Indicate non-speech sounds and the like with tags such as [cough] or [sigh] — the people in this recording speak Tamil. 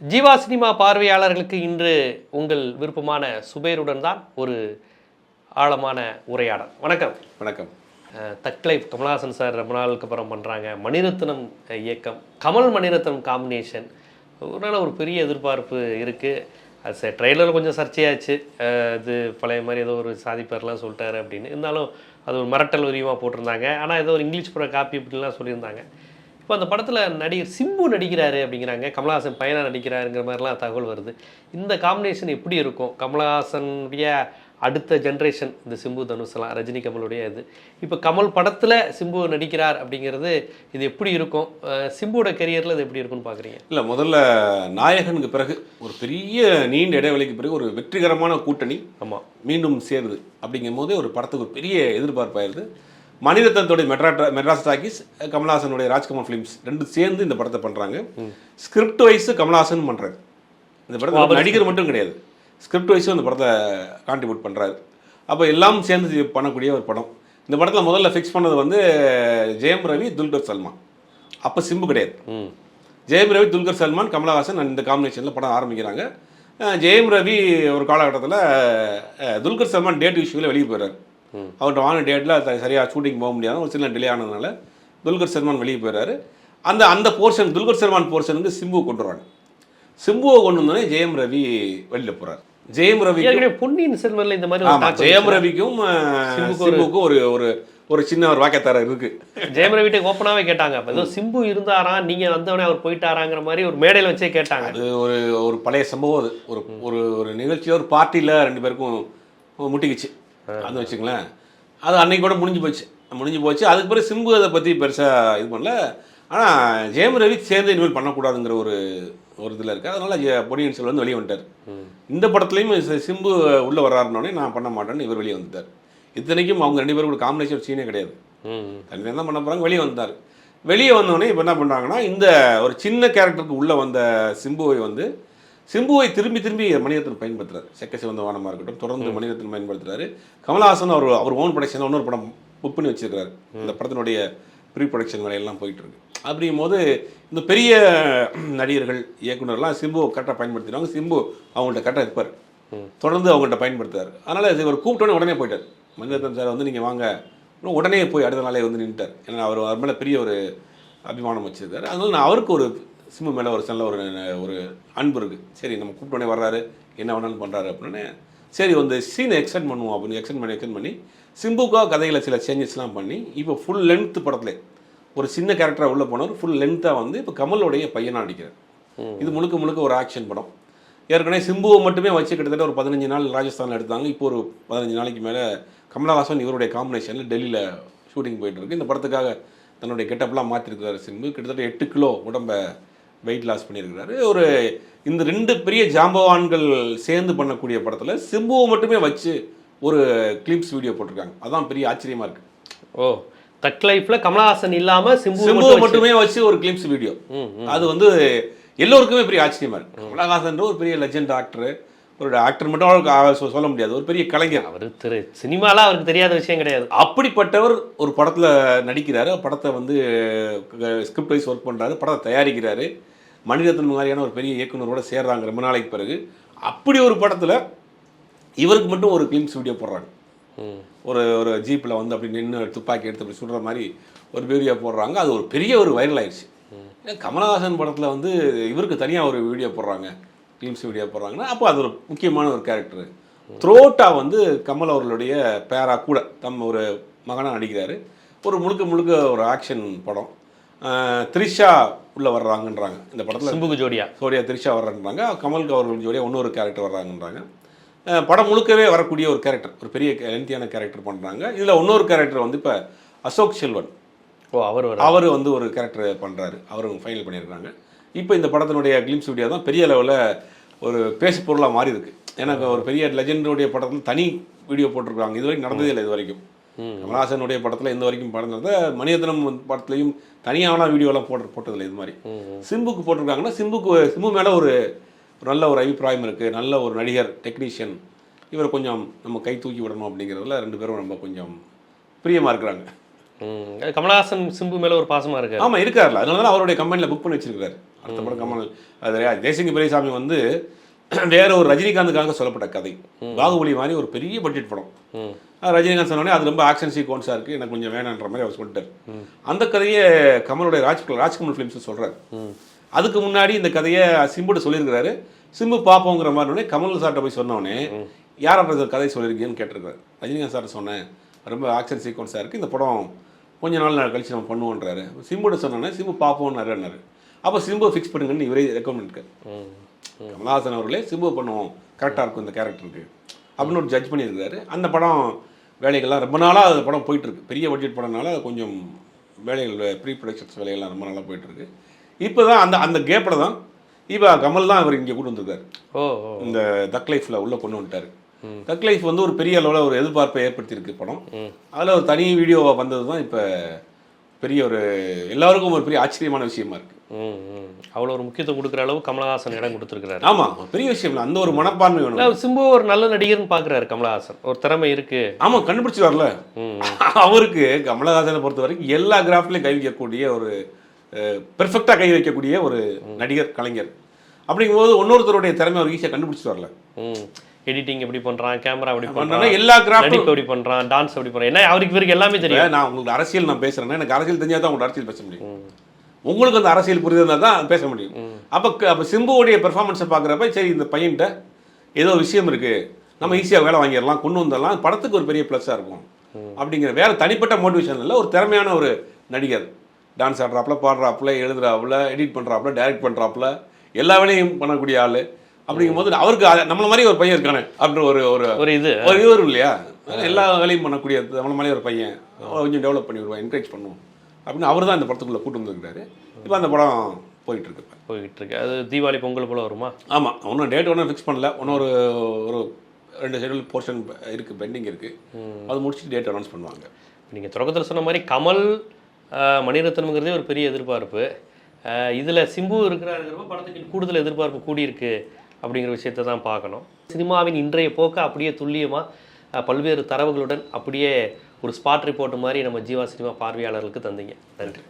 ஜீவா சினிமா பார்வையாளர்களுக்கு இன்று உங்கள் விருப்பமான சுபேருடன் தான் ஒரு ஆழமான உரையாடல். வணக்கம். வணக்கம். அஹ், தக் லைஃப் கமல்ஹாசன் சார் ரொம்ப நாளுக்கு அப்புறம் பண்ணுறாங்க மணிரத்னம் இயக்கம். கமல் மணிரத்னம் காம்பினேஷன். ஒரு ஒரு பெரிய எதிர்பார்ப்பு இருக்குது அது ட்ரெய்லர் கொஞ்சம் சர்ச்சையாச்சு. இது பழைய மாதிரி ஏதோ ஒரு சாதிப்பார்லாம் சொல்லிட்டாரு அப்படின்னு. இருந்தாலும் அது ஒரு மிரட்டல் உரியமாக போட்டிருந்தாங்க. ஆனால் ஏதோ ஒரு இங்கிலீஷ் படம் காப்பி அப்படின்லாம் சொல்லியிருந்தாங்க. இப்போ அந்த படத்தில் நடிகர் சிம்பு நடிக்கிறாரு அப்படிங்கிறாங்க. கமலஹாசன் பையனா நடிக்கிறாருங்கிற மாதிரிலாம் தகவல் வருது. இந்த காம்பினேஷன் எப்படி இருக்கும்? கமலஹாசனுடைய அடுத்த ஜென்ரேஷன் இந்த சிம்பு தனுஷ்லாம் ரஜினி கமலுடைய இது. இப்போ கமல் படத்தில் சிம்பு நடிக்கிறார் அப்படிங்கிறது இது எப்படி இருக்கும்? சிம்புவோட கெரியரில் இது எப்படி இருக்கும்னு பார்க்குறீங்க இல்லை முதல்ல நாயகனுக்கு பிறகு ஒரு பெரிய நீண்ட இடைவெளிக்கு பிறகு ஒரு வெற்றிகரமான கூட்டணி ஆமாம் மீண்டும் சேருது அப்படிங்கும் போதே ஒரு படத்துக்கு ஒரு பெரிய எதிர்பார்ப்பாயிருது. மணிரத்னத்துடைய மெட்ரா மெட்ராஸ் டாக்கீஸ் கமல்ஹாசனுடைய ராஜ்கமல் ஃபிலிம்ஸ் ரெண்டு சேர்ந்து இந்த படத்தை பண்ணுறாங்க ஸ்கிரிப்ட் வைஸ் கமல்ஹாசன் பண்ணுறாரு இந்த படத்தில் நடிகர் மட்டும் கிடையாது. ஸ்கிரிப்ட் வைஸும் இந்த படத்தை கான்ட்ரிபியூட் பண்ணுறாரு அப்போ எல்லாம் சேர்ந்து பண்ணக்கூடிய ஒரு படம். இந்த படத்தில் முதல்ல ஃபிக்ஸ் பண்ணது வந்து ஜெயம் ரவி துல்கர் சல்மான். அப்போ சிம்பு கிடையாது. ஜெயம் ரவி துல்கர் சல்மான் கமலஹாசன் இந்த காம்பினேஷனில் படம் ஆரம்பிக்கிறாங்க. ஜெயம் ரவி ஒரு காலகட்டத்தில் துல்கர் சல்மான் டேட் இஷ்யூவில் வெளியே போயிடுறாரு. அவர்கிட்ட வாங்கின டேட்டில் சரியாக ஷூட்டிங் போக முடியாத. ஒரு சின்ன டிலே ஆனதுனால துல்கர் சல்மான் வெளியே போயிடுறாரு அந்த அந்த போர்ஷன் துல்கர் சல்மான் போர்ஷனுக்கு சிம்புவை கொண்டு வராங்க. சிம்புவை கொண்டு வந்தோடனே ஜெயம் ரவி வெளியில் போகிறார் ஜெயம் ரவி பொன்னியின் செல்வன்ல இந்த மாதிரி ஜெயம் ரவிக்கும் சிம்புக்கும் ஒரு ஒரு ஒரு சின்ன ஒரு வாக்கியத்தார இருக்கு. ஜெயமர வீட்டுக்கு ஓப்பனாகவே கேட்டாங்க. அப்போ ஏதோ சிம்பு இருந்தாரா நீங்கள் வந்தவொடனே அவர் போயிட்டாராங்கிற மாதிரி ஒரு மேடையில் வச்சே கேட்டாங்க. அது ஒரு ஒரு பழைய சம்பவம் அது. ஒரு ஒரு ஒரு நிகழ்ச்சியில் ஒரு பார்ட்டியில் ரெண்டு பேருக்கும் முட்டிக்கிச்சு. அது வச்சுங்களேன் அது அன்னைக்கு கூட முடிஞ்சு போச்சு. முடிஞ்சு போச்சு. அதுக்கு பிறகு சிம்பு அதை பற்றி பெருசாக இது பண்ணல. ஆனால் ஜெயம் ரவி சேர்ந்து இனிமேல் பண்ணக்கூடாதுங்கிற ஒரு ஒரு இதில் இருக்குது அதனால பொன்னியின் செல்வன் வந்து வெளியே வந்துட்டார். இந்த படத்துலையும் சிம்பு உள்ளே வர்றாருனோடனே நான் பண்ண மாட்டேன்னு இவர் வெளியே வந்துட்டார். இத்தனைக்கும் அவங்க ரெண்டு பேரும் கூட காம்பினேஷன் சீனே கிடையாது. தனியாக தான் பண்ண போகிறாங்க வெளியே வந்தார் வெளியே வந்தோடனே இப்போ என்ன பண்ணுறாங்கன்னா இந்த ஒரு சின்ன கேரக்டருக்கு உள்ளே வந்த சிம்புவை வந்து சிம்புவை திரும்பி திரும்பி மணிரத்னம் பயன்படுத்துறாரு. செக்க சிவந்த வானமாக இருக்கட்டும் தொடர்ந்து மணிரத்னம் பயன்படுத்துறாரு. கமலஹாசன் அவர் அவர் ஓன் ப்ரொடக்ஷன் இன்னொரு படம் புக் பண்ணி வச்சிருக்காரு இந்த படத்தினுடைய ப்ரீ ப்ரொடக்ஷன் வேலையெல்லாம் போயிட்டு இருக்கு அப்படிங்கும் போது இந்த பெரிய நடிகர்கள் இயக்குனர்லாம் சிம்புவை கரெக்டாக பயன்படுத்திடுவாங்க. சிம்பு அவங்கள்ட்ட கரெக்டாக இருப்பார். தொடர்ந்து அவங்கள்ட்ட பயன்படுத்துறாரு. அதனால் இவர் கூப்பிட்டோன்னே உடனே போயிட்டார். மணிரத்னம் சார் வந்து நீங்கள் வாங்க. உடனே போய் அடுத்த நாளே வந்து நின்றுட்டார் ஏன்னா அவர் அவர் மேலே பெரிய ஒரு அபிமானம் வச்சிருக்காரு. அதனால நான் அவருக்கு ஒரு சிம்பு மேலே ஒரு நல்ல ஒரு ஒரு அன்பு இருக்குது சரி நம்ம கூப்பிட்டோன்னே வர்றாரு. என்ன வேணாலும் பண்ணுறாரு அப்படின்னு. சரி வந்து சீனை எக்ஸ்டெண்ட் பண்ணுவோம் அப்படின்னு எக்ஸ்டெண்ட் பண்ணி எக்ஸ்டெண்ட் பண்ணி சிம்புக்காக கதைகளை சில சேஞ்சஸ்லாம் பண்ணி இப்போ ஃபுல் லென்த் படத்துல ஒரு சின்ன கேரக்டராக உள்ளே போனவர் ஃபுல் லென்த்தாக வந்து இப்போ கமலோடைய பையனாக நடிக்கிறார். இது முழுக்க முழுக்க ஒரு ஆக்ஷன் படம். ஏற்கனவே சிம்புவை மட்டுமே வச்சு கிட்டத்தட்ட ஒரு பதினஞ்சு நாள் ராஜஸ்தானில் எடுத்தாங்க. இப்போ ஒரு பதினஞ்சு நாளைக்கு மேலே கமலஹாசன் இவருடைய காம்பினேஷனில் டெல்லியில் ஷூட்டிங் போயிட்டு இருக்கு. இந்த படத்துக்காக தன்னுடைய கெட்டப்லாம் மாற்றிருக்கிறாரு சிம்பு. கிட்டத்தட்ட எட்டு கிலோ உடம்ப வெயிட் லாஸ் பண்ணியிருக்கிறாரு. ஒரு இந்த ரெண்டு பெரிய ஜாம்பவான்கள் சேர்ந்து பண்ணக்கூடிய படத்தில் சிம்புவை மட்டுமே வச்சு ஒரு கிளிப்ஸ் வீடியோ போட்டிருக்காங்க. அதான் பெரிய ஆச்சரியமா இருக்கு. ஓ தக் லைஃப்ல கமலஹாசன் இல்லாம சிம்பு சிம்புவை மட்டும் வச்சு- மட்டுமே வச்சு ஒரு கிளிப்ஸ் வீடியோ அது வந்து எல்லோருக்குமே பெரிய ஆச்சரியமா இருக்கு. கமலஹாசன் ஒரு பெரிய லெஜெண்ட் ஆக்டர் ஒரு ஆக்டர் மட்டும் அவருக்கு சொல்ல முடியாது. ஒரு பெரிய கலைஞர். அவரு திரு சினிமால அவருக்கு தெரியாத விஷயம் கிடையாது. அப்படிப்பட்டவர் ஒரு படத்தில் நடிக்கிறாரு. படத்தை வந்து ஸ்கிரிப்ட் வைஸ் ஒர்க் பண்ணுறாரு படத்தை தயாரிக்கிறாரு. மணிரத்னம் மாதிரியான ஒரு பெரிய இயக்குனரோட சேர்றாங்க ரொம்ப நாளைக்கு பிறகு. அப்படி ஒரு படத்தில் இவருக்கு மட்டும் ஒரு கிளிம்ஸ் வீடியோ போடுறாங்க. ஒரு ஒரு ஜீப்பில் வந்து அப்படி நின்று துப்பாக்கி எடுத்து அப்படி சுடுற மாதிரி ஒரு வீடியோ போடுறாங்க. அது ஒரு பெரிய ஒரு வைரல் ஆயிடுச்சு. கமலஹாசன் படத்தில் வந்து இவருக்கு தனியாக ஒரு வீடியோ போடுறாங்க. கிளிம்ஸ் வீடியோ போடுறாங்கன்னா அப்போ அது ஒரு முக்கியமான ஒரு கேரக்டர் த்ரோட்டா வந்து கமல் அவர்களுடைய பேரா கூட தம் ஒரு மகனாக நடிக்கிறாரு. ஒரு முழுக்க முழுக்க ஒரு ஆக்ஷன் படம். த்ரிஷா உள்ளே வர்றாங்கன்றாங்க. இந்த படத்தில் சிம்புக்கு ஜோடியா. சோடியா த்ரிஷா வர்றாங்கன்றாங்க. கமலுக்கு அவர்கள் ஜோடியா இன்னொரு கேரக்டர் வர்றாங்கன்றாங்க. படம் முழுக்கவே வரக்கூடிய ஒரு கேரக்டர் ஒரு பெரிய லென்த்தியான கேரக்டர் பண்ணுறாங்க இதில் இன்னொரு கேரக்டர் வந்து இப்போ அசோக் செல்வன். ஓ அவர் அவர் வந்து ஒரு கேரக்டர் பண்ணுறாரு அவரும் ஃபைனல் பண்ணியிருக்காங்க இப்போ இந்த படத்தினுடைய கிளிம்ஸ் வீடியோ தான் பெரிய லெவலில் ஒரு பேசு பொருளாக மாறி இருக்கு எனக்கு ஒரு பெரிய லெஜெண்டுடைய படத்தில் தனி வீடியோ போட்டிருக்காங்க. இது வரைக்கும் நடந்ததே இல்லை இது வரைக்கும். கமலஹாசனுடைய படத்தில் இந்த வரைக்கும் படம் நடந்த மணிரத்னம் படத்துலையும் தனியான வீடியோலாம் போட்டு போட்டதில்லை இது மாதிரி. சிம்புக்கு போட்டிருக்காங்கன்னா சிம்புக்கு சிம்பு மேலே ஒரு நல்ல ஒரு அபிப்பிராயம் இருக்குது நல்ல ஒரு நடிகர் டெக்னீஷியன். இவரை கொஞ்சம் நம்ம கை தூக்கி விடணும் அப்படிங்கிறதுல ரெண்டு பேரும் ரொம்ப கொஞ்சம் பிரியமாக இருக்கிறாங்க. கமலஹாசன் சிம்பு மேல ஒரு பாசமா இருக்காரு. ஆமாம் இருக்காருல்ல. அதனால தான் அவருடைய கம்பெனியில் புக் பண்ணி வச்சிருக்காரு அடுத்த படம் கமல். அது தேசிங்க பெரியசாமி வந்து [clears throat] வேற ஒரு ரஜினிகாந்துக்காக சொல்லப்பட்ட கதை. பாகுபலி மாதிரி ஒரு பெரிய பட்ஜெட் படம். ரஜினிகாந்த் சொன்னோடனே அது ரொம்ப ஆக்ஷன் சீக்வன்ஸாக இருக்குது எனக்கு கொஞ்சம் வேணான்ற மாதிரி அவர் சொல்லிட்டார். அந்த கதையை கமலுடைய ராஜ் ராஜ்கமல் ஃபிலிம்ஸ் சொல்கிறார் அதுக்கு முன்னாடி இந்த கதையை சிம்புட்டு சொல்லியிருக்கிறாரு. சிம்பு பார்ப்போங்கிற மாதிரி கமல் சார்ட்ட போய் சொன்னோடனே யார் அப்படி கதை சொல்லியிருக்கீங்கன்னு கேட்டிருக்காரு. ரஜினிகாந்த் சார் சொன்னேன் ரொம்ப ஆக்ஷன் சீக்வன்ஸாக இருக்குது இந்த படம் கொஞ்ச நாள் நாள் கழிச்சு நம்ம பண்ணுவோன்றாரு. சிம்புட்ட சொன்னோன்னே சிம்பு பார்ப்போம்னாருன்னாரு அப்போ சிம்பு ஃபிக்ஸ் பண்ணுங்கன்னு இவரே ரெக்கமெண்ட் இருக்காரு கமலஹாசன் அவர்களே சிம்பு பண்ணுவோம். கரெக்டாக இருக்கும் இந்த கேரக்டருக்கு அப்படின்னு ஒரு ஜட்ஜ் பண்ணியிருக்காரு அந்த படம் வேலைகள்லாம் ரொம்ப நாளாக அந்த படம் போயிட்டுருக்கு. பெரிய பட்ஜெட் படம்னால கொஞ்சம் வேலைகள் ப்ரீ ப்ரொடக்ஷன்ஸ் வேலைகள்லாம் ரொம்ப நாளாக போயிட்டுருக்கு. இப்போ தான் அந்த அந்த கேப்பில் தான் இப்போ கமல் தான் அவர் இங்கே கூட்டு வந்திருக்காரு. ஓ இந்த தக் லைஃப்பில் உள்ளே கொண்டு வந்துட்டார். தக் லைஃப் வந்து ஒரு பெரிய அளவில் ஒரு எதிர்பார்ப்பை ஏற்படுத்தியிருக்கு படம். அதில் ஒரு தனி வீடியோவாக வந்தது தான் இப்போ பெரிய ஒரு எல்லாருக்கும் ஒரு பெரிய ஆச்சரியமான விஷயமா இருக்குது அவ்வளோ ஒரு முக்கியத்துவம் கொடுக்குற அளவு கமலஹாசன் இடம் கொடுத்துருக்கிறாரு. ஆமாம் பெரிய விஷயம் இல்லை. அந்த ஒரு மனப்பான்மை வேணும். சிம்பு ஒரு நல்ல நடிகர்னு பார்க்குறாரு கமலஹாசன். ஒரு திறமை இருக்கு. ஆமாம் கண்டுபிடிச்சு வரல [laughs] அவருக்கு கமலஹாசனை பொறுத்த வரைக்கும் எல்லா கிராஃப்லையும் கை வைக்கக்கூடிய ஒரு பெர்ஃபெக்டாக கை வைக்கக்கூடிய ஒரு நடிகர் கலைஞர். அப்படிங்கும்போது இன்னொருத்தருடைய திறமை அவர் ஈஸியாக கண்டுபிடிச்சு வரல எடிட்டிங் எப்படி பண்றான் கேமரா எப்படி பண்றானா எல்லா நடிப்பு எப்படி பண்றான் டான்ஸ் எப்படி பண்றான். என்ன அவருக்கு இவருக்கு எல்லாமே தெரியும். நான் உங்களுக்கு அரசியல் நான் பேசுறேன்னா எனக்கு அரசியல் தெரிஞ்சால் தான் உங்களுக்கு அரசியல் பேச முடியும். உங்களுக்கு அந்த அரசியல் புரிதல் தான் பேச முடியும். அப்போ அப்போ சிம்புவோடைய பெர்ஃபார்மன்ஸை பார்க்குறப்ப சரி இந்த பையன்கிட்ட ஏதோ விஷயம் இருக்கு. நம்ம ஈஸியாக வேலை வாங்கிடலாம் கொண்டு வந்துடலாம். படத்துக்கு ஒரு பெரிய ப்ளஸ்ஸாக இருக்கும். அப்படிங்கிற வேற தனிப்பட்ட மோட்டிவேஷன் இல்லை. ஒரு திறமையான ஒரு நடிகர். டான்ஸ் ஆடுறாப்புல பாடுறாப்புல எழுதுறாப்புல எடிட் பண்ணுறாப்புல டைரக்ட் பண்ணுறாப்புல எல்லா வேலையும் பண்ணக்கூடிய ஆள். அப்படிங்கும்போது அவருக்கு அத- நம்மள மாதிரி ஒரு பையன் இருக்கானே அப்படின்ற ஒரு ஒரு ஒரு இது. ஒரு இது இல்லையா? எல்லா வேலையும் பண்ணக்கூடிய நம்மள மாதிரி ஒரு பையன். கொஞ்சம் டெவலப் பண்ணி விடுவான் என்கரேஜ் பண்ணுவோம் அப்படின்னு அவர் தான் இந்த படத்துக்குள்ளே கூட்டு வந்திருக்காரு இப்போ அந்த படம் போயிட்டு இருக்கு இப்ப. போய்கிட்டு இருக்கு அது தீபாவளி பொங்கல் போல வருமா? ஆமாம் ஒன்றும் டேட் ஒன்றும் ஃபிக்ஸ் பண்ணல. இன்னும் ஒரு ஒரு ரெண்டு ஷெடியூல் போர்ஷன் இருக்குது பெண்டிங் இருக்குது அது முடிச்சுட்டு டேட் அனௌன்ஸ் பண்ணுவாங்க. நீங்க தொடக்கத்தில் சொன்ன மாதிரி கமல் மணிரத்னம்ங்கிறதே ஒரு பெரிய எதிர்பார்ப்பு. இதுல சிம்பு இருக்கிறாருங்கிறப்ப படத்துக்கு கூடுதல் எதிர்பார்ப்பு கூடியிருக்கு அப்படிங்கிற விஷயத்தை தான் பார்க்கணும். சினிமாவின் இன்றைய போக்கை அப்படியே துல்லியமா ஆஹ், பல்வேறு தரவுகளுடன் அப்படியே ஒரு ஸ்பாட் ரிப்போர்ட் மாதிரி நம்ம ஜீவா சினிமா பார்வையாளர்களுக்கு தந்தீங்க. நன்றி.